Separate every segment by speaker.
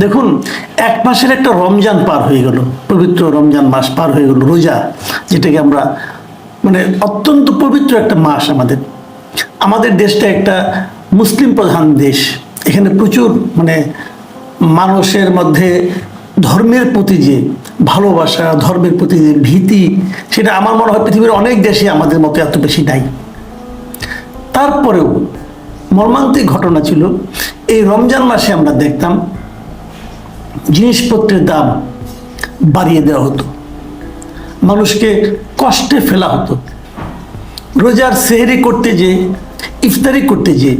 Speaker 1: দেখুন, এক মাসের একটা রমজান পার হয়ে গেল, পবিত্র রমজান মাস পার হয়ে গেল, রোজা, যেটাকে আমরা মানে অত্যন্ত পবিত্র একটা মাস আমাদের। আমাদের দেশটা একটা মুসলিম প্রধান দেশ, এখানে প্রচুর মানে মানুষের মধ্যে ধর্মের প্রতি যে ভালোবাসা, ধর্মের প্রতি যে ভীতি, সেটা আমার মনে হয় পৃথিবীর অনেক দেশে আমাদের মতো এত বেশি নাই। তারপরেও মর্মান্তিক ঘটনা ছিল, এই রমজান মাসে আমরা দেখতাম জিনিসপত্রের দাম বাড়িয়ে দেওয়া হতো। মানুষকে কষ্টে ফেলা হতো। রোজার সেহরি করতে যে ইফতারি করতে যে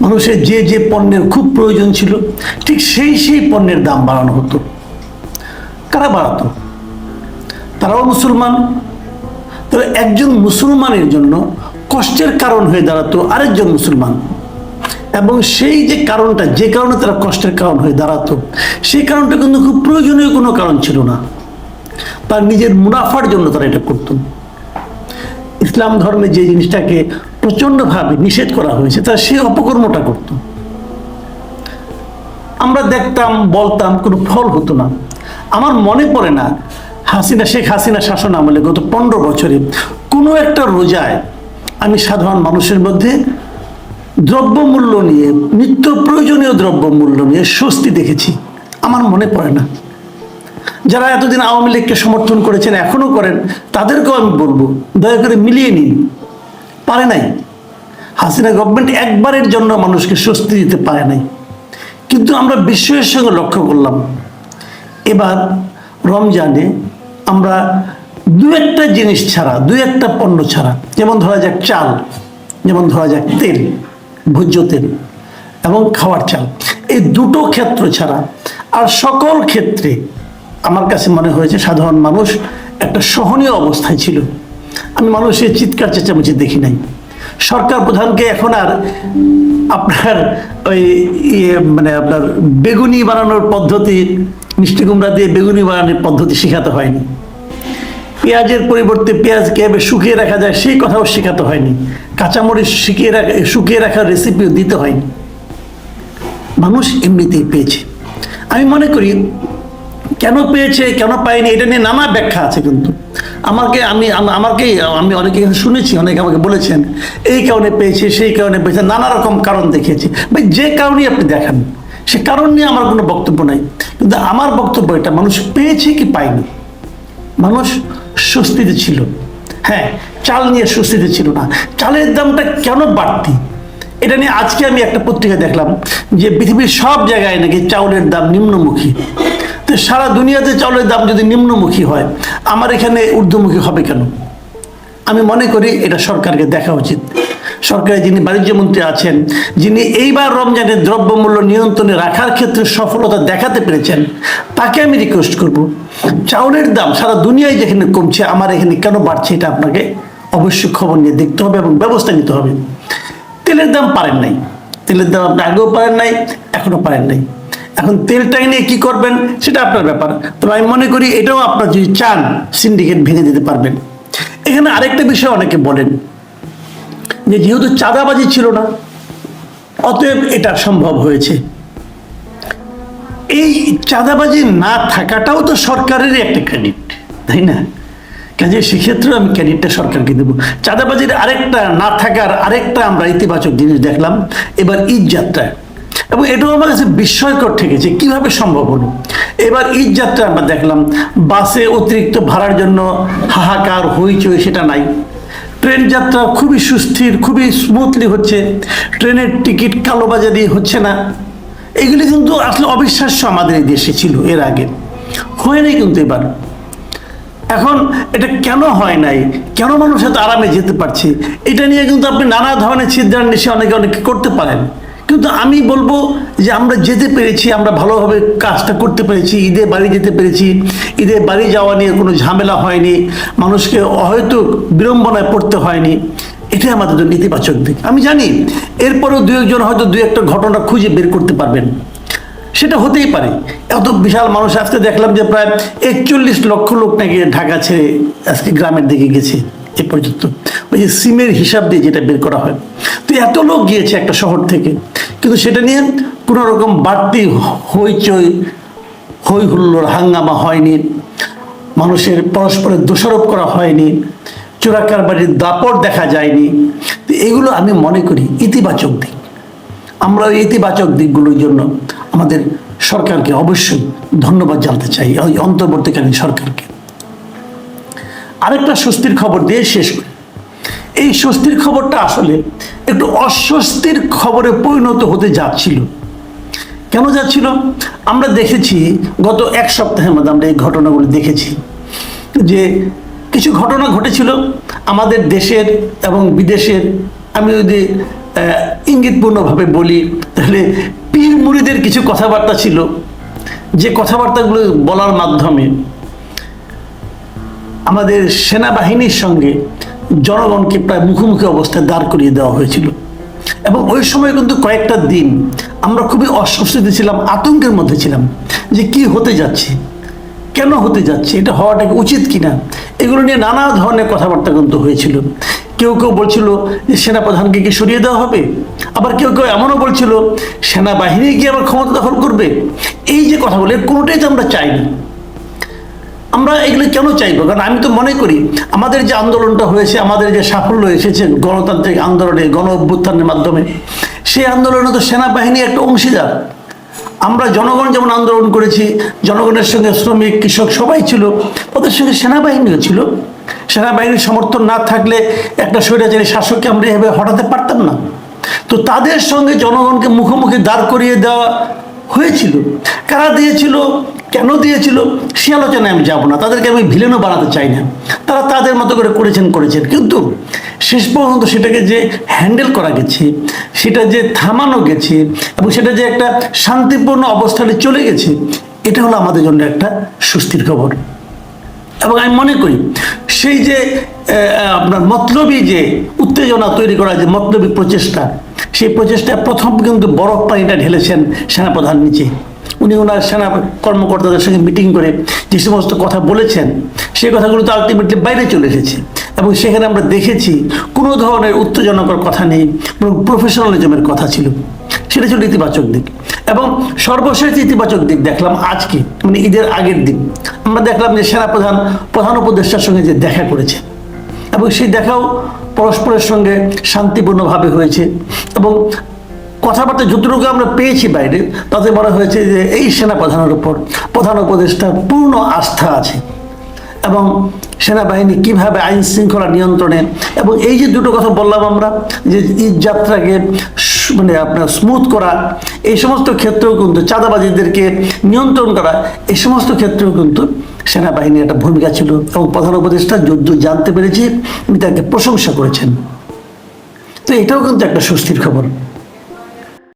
Speaker 1: মানুষের যে যে পণ্যের খুব প্রয়োজন ছিল, ঠিক সেই সেই পণ্যের দাম বাড়ানো হতো। কারা বাড়াতো? তারাও মুসলমান। তবে একজন মুসলমানের জন্য কষ্টের কারণ হয়ে দাঁড়াতো আরেকজন মুসলমান। এবং সেই যে কারণটা, যে কারণে তারা কষ্টের কারণ হয়ে দাঁড়াতো, সেই কারণটা কিন্তু খুব প্রয়োজনীয় কোনো কারণ ছিল না। তার নিজের মুনাফার জন্য তারা এটা করতো। ইসলাম ধর্মে যে জিনিসটাকে প্রচণ্ডভাবে নিষেধ করা হয়েছে তারা সেই অপকর্মটা করত। আমরা দেখতাম, বলতাম, কোনো ফল হতো না। আমার মনে পড়ে না, হাসিনা, শেখ হাসিনা শাসন আমলে গত পনেরো বছরে কোনো একটা রোজায় আমি সাধারণ মানুষের মধ্যে দ্রব্যমূল্য নিয়ে, নিত্য প্রয়োজনীয় দ্রব্যমূল্য নিয়ে স্বস্তি দেখেছি। আমার মনে পড়ে না। যারা এতদিন আওয়ামী লীগকে সমর্থন করেছেন, এখনও করেন, তাদেরকেও আমি বলব, দয়া করে মিলিয়ে নিন। পারে নাই। হাসিনা গভর্নমেন্ট একবারের জন্য মানুষকে স্বস্তি দিতে পারে নাই। কিন্তু আমরা বিশ্বের সঙ্গে লক্ষ্য করলাম। এবার রমজানে আমরা দু একটা জিনিস ছাড়া, দু একটা পণ্য ছাড়া, যেমন ধরা যাক চাল, যেমন ধরা যাক তেল ভোজ্য তেল এবং খাওয়ার চাল। এই দুটো ক্ষেত্র ছাড়া আর সকল ক্ষেত্রে আমার কাছে মনে হয়েছে সাধারণ মানুষ একটা সহনীয় অবস্থায় ছিল। আমি মানুষের চিৎকার চেঁচামেচি দেখি নাই। সরকার প্রধানকে এখন আর আপনার ওই ইয়ে মানে আপনার বেগুনি বানানোর পদ্ধতি, মিষ্টি কুমড়া দিয়ে বেগুনি বানানোর পদ্ধতি শেখাতে হয়নি। পেঁয়াজের পরিবর্তে পেঁয়াজ কীভাবে শুকিয়ে রাখা যায়, সেই কথাও শেখাতে হয়নি। কাঁচামরিচ শুকিয়ে রাখা, শুকিয়ে রাখার রেসিপিও দিতে হয়নি। মানুষ এমনিতেই পেয়েছে। আমি মনে করি, কেন পেয়েছে, কেন পায়নি, এটা নিয়ে নানা ব্যাখ্যা আছে কিন্তু। আমাকে, আমি, আম- আমাকেই, আমি অনেকে শুনেছি, অনেকে আমাকে বলেছেন, এই কারণে পেয়েছে, সেই কারণে পেয়েছে, নানা রকম কারণ দেখিয়েছে। ভাই, যে কারণেই আপনি দেখান, সে কারণ নিয়ে আমার কোনো বক্তব্য নাই। কিন্তু আমার বক্তব্য এটা, মানুষ পেয়েছে কি পায়নি? মানুষ স্বস্তিতে ছিল। হ্যাঁ চাল নিয়ে স্বস্তিতে ছিল না। চালের দামটা কেন বাড়তি? এটা নিয়ে আজকে আমি একটা পত্রিকা দেখলাম যে পৃথিবীর সব জায়গায় নাকি চাউলের দাম নিম্নমুখী। তো সারা দুনিয়াতে চাউলের দাম যদি নিম্নমুখী হয়, আমার এখানে ঊর্ধ্বমুখী হবে কেন? আমি মনে করি এটা সরকারকে দেখা উচিত। সরকারের যিনি বাণিজ্য মন্ত্রী আছেন, যিনি এইবার রমজানের দ্রব্যমূল্য নিয়ন্ত্রণে রাখার ক্ষেত্রে সফলতা দেখাতে পেরেছেন, তাকে আমি রিকোয়েস্ট করব, চাউলের দাম সারা দুনিয়ায় যেখানে কমছে, আমার এখানে কেন বাড়ছে এটা আপনাকে অবশ্যই খবর নিয়ে দেখতে হবে এবং ব্যবস্থা নিতে হবে। তেলের দাম পারেন নাই, তেলের দাম আপনি আগেও পারেন নাই এখনও পারেন নাই। এখন তেলটাই নিয়ে কি করবেন, সেটা আপনার ব্যাপার। তবে আমি মনে করি এটাও আপনার যদি চান সিন্ডিকেট ভেঙে দিতে পারবেন। এখানে আরেকটা বিষয় অনেকে বলেন যে যেহেতু চাঁদাবাজি ছিল না, অতএব এটা সম্ভব হয়েছে। এই চাঁদাবাজি না থাকাটাও তো সরকারেরই একটা ক্রেডিট, তাই না? কাজে সেক্ষেত্রেও আমি ক্রেডিটটা সরকারকে দেবো। চাঁদাবাজির আরেকটা না থাকার আরেকটা আমরা ইতিবাচক জিনিস দেখলাম, এবার ঈদ যাত্রায় এবং এটাও আমার কাছে বিস্ময়কর ঠেকেছে, কীভাবে সম্ভব হলো? এবার ঈদ যাত্রা আমরা দেখলাম, বাসে অতিরিক্ত ভাড়ার জন্য হাহাকার, হইচই, সেটা নাই। ট্রেন যাত্রা খুবই সুস্থির, খুবই স্মুথলি হচ্ছে। ট্রেনের টিকিট কালোবাজারি হচ্ছে না। এগুলি কিন্তু আসলে অবিশ্বাস্য আমাদের দেশে ছিল এর আগে। হয়নি কিন্তু এবার। এখন এটা কেন হয় নাই? কেন মানুষ এত আরামে যেতে পারছে? এটা নিয়ে কিন্তু আপনি নানা ধরনের চিন্তার নিশে অনেকে অনেকে করতে পারেন। কিন্তু আমি বলব যে আমরা যেতে পেরেছি, আমরা ভালোভাবে কাজটা করতে পেরেছি, ঈদে বাড়ি যেতে পেরেছি। ঈদে বাড়ি যাওয়া নিয়ে কোনো ঝামেলা হয়নি, মানুষকে হয়তো বিড়ম্বনায় পড়তে হয়নি। এটাই আমাদের জন্য ইতিবাচক দিক। আমি জানি, এরপরেও দু একজন হয়তো দু একটা ঘটনা খুঁজে বের করতে পারবেন। সেটা হতেই পারে। এত বিশাল মানুষ আজকে দেখলাম যে প্রায় একচল্লিশ লক্ষ লোক নাকি ঢাকা ছেড়ে আজকে গ্রামের দিকে গেছে, এ পর্যন্ত। ওই যে সিমের হিসাব দিয়ে যেটা বের করা হয়। তো এত লোক গিয়েছে একটা শহর থেকে। কিন্তু সেটা নিয়ে কোনো রকম বাড়তি হইচই হই হুল্লোড় হাঙ্গামা হয়নি। মানুষের পরস্পরের দোষারোপ করা হয়নি। চোরাকারবারির দাপট দেখা যায়নি। তো এগুলো আমি মনে করি ইতিবাচক দিক। আমরা ওই ইতিবাচক দিকগুলোর জন্য আমাদের সরকারকে অবশ্যই ধন্যবাদ জানাতে চাই, ওই অন্তর্বর্তীকালীন সরকারকে। আরেকটা স্বস্তির খবর দিয়ে শেষ করি। এই স্বস্তির খবরটা আসলে একটু অস্বস্তির খবরে পরিণত হতে যাচ্ছিল। কেন যাচ্ছিল? আমরা দেখেছি গত এক সপ্তাহের মধ্যে আমরা এই ঘটনাগুলো দেখেছি যে কিছু ঘটনা ঘটেছিল আমাদের দেশের এবং বিদেশের। আমি যদি ইঙ্গিতপূর্ণভাবে বলি, তাহলে পীর মুড়িদের কিছু কথাবার্তা ছিল। যে কথাবার্তাগুলো বলার মাধ্যমে আমাদের সেনাবাহিনীর সঙ্গে জনগণকে প্রায় মুখোমুখি অবস্থায় দাঁড় করিয়ে দেওয়া হয়েছিল। এবং ওই সময় কিন্তু কয়েকটা দিন আমরা খুবই অস্বস্তিতে ছিলাম, আতঙ্কের মধ্যে ছিলাম যে কি হতে যাচ্ছে, কেন হতে যাচ্ছে, এটা হওয়াটা উচিত কিনা, এগুলো নিয়ে নানা ধরনের কথাবার্তা কিন্তু হয়েছিল। কেউ কেউ বলছিল যে সেনাপ্রধানকে কি সরিয়ে দেওয়া হবে? আবার কেউ কেউ এমনও বলছিল, সেনাবাহিনী কি আবার ক্ষমতা দখল করবে? এই যে কথাগুলো কোনোটাই তো আমরা চাই না আমরা এগুলো কেন চাইব? কারণ আমি তো মনে করি, আমাদের যে আন্দোলনটা হয়েছে, আমাদের যে সাফল্য এসেছে গণতান্ত্রিক আন্দোলনে, গণ অভ্যুত্থানের মাধ্যমে, সেই আন্দোলনে তো সেনাবাহিনী একটা অংশীদার। আমরা জনগণ যেমন আন্দোলন করেছি, জনগণের সঙ্গে শ্রমিক, কৃষক সবাই ছিল, ওদের সঙ্গে সেনাবাহিনীও ছিল। সেনাবাহিনীর সমর্থন না থাকলে একটা স্বৈরাচারী শাসককে আমরা এভাবে হটাতে পারতাম না। তো তাদের সঙ্গে জনগণকে মুখোমুখি দাঁড় করিয়ে দেওয়া হয়েছিল। কারা দিয়েছিল? কেন দিয়েছিল? সে আলোচনায় আমি যাব না। তাদেরকে আমি ভিলেনও বানাতে চাই না। তারা তাদের মতো করে করেছেন করেছেন। কিন্তু শেষ পর্যন্ত সেটাকে যে হ্যান্ডেল করা গেছে, সেটা যে থামানো গেছে এবং সেটা যে একটা শান্তিপূর্ণ অবস্থানে চলে গেছে, এটা হলো আমাদের জন্য একটা স্বস্তির খবর। এবং আমি মনে করি, সেই যে আপনার মতলবী যে উত্তেজনা তৈরি করা যে মতলবী প্রচেষ্টা সেই প্রচেষ্টা প্রথম কিন্তু বরফ পানিটা ঢেলেছেন সেনাপ্রধান নিচে উনি ওনার সেনা কর্মকর্তাদের সঙ্গে মিটিং করে যে সমস্ত কথা বলেছেন, সেই কথাগুলো তো আলটিমেটলি বাইরে চলে এসেছে। এবং সেখানে আমরা দেখেছি কোনো ধরনের উত্তেজনকর কথা নেই, বরং প্রফেশনালিজমের কথা ছিল। সেটা ছিল ইতিবাচক দিক। এবং সর্বশেষ ইতিবাচক দিক দেখলাম আজকে মানে ঈদের আগের দিন। আমরা দেখলাম যে সেনাপ্রধান প্রধান উপদেষ্টার সঙ্গে যে দেখা করেছে। এবং সেই দেখাও পরস্পরের সঙ্গে শান্তিপূর্ণভাবে হয়েছে। এবং কথাবার্তা যতটুকু আমরা পেয়েছি বাইরে, তাতে বলা হয়েছে যে এই সেনাপ্রধানের উপর প্রধান উপদেষ্টার পূর্ণ আস্থা আছে। এবং সেনাবাহিনী কীভাবে আইন শৃঙ্খলা নিয়ন্ত্রণে, এবং এই যে দুটো কথা বললাম আমরা, যে ঈদ যাত্রাকে মানে আপনার স্মুথ করা, এই সমস্ত ক্ষেত্রেও কিন্তু চাঁদাবাজিদেরকে নিয়ন্ত্রণ করা, এই সমস্ত ক্ষেত্রেও কিন্তু সেনাবাহিনীর একটা ভূমিকা ছিল এবং প্রধান উপদেষ্টা যুদ্ধ জানতে পেরেছে তিনি তাকে প্রশংসা করেছেন। তো এটাও কিন্তু একটা স্বস্তির খবর।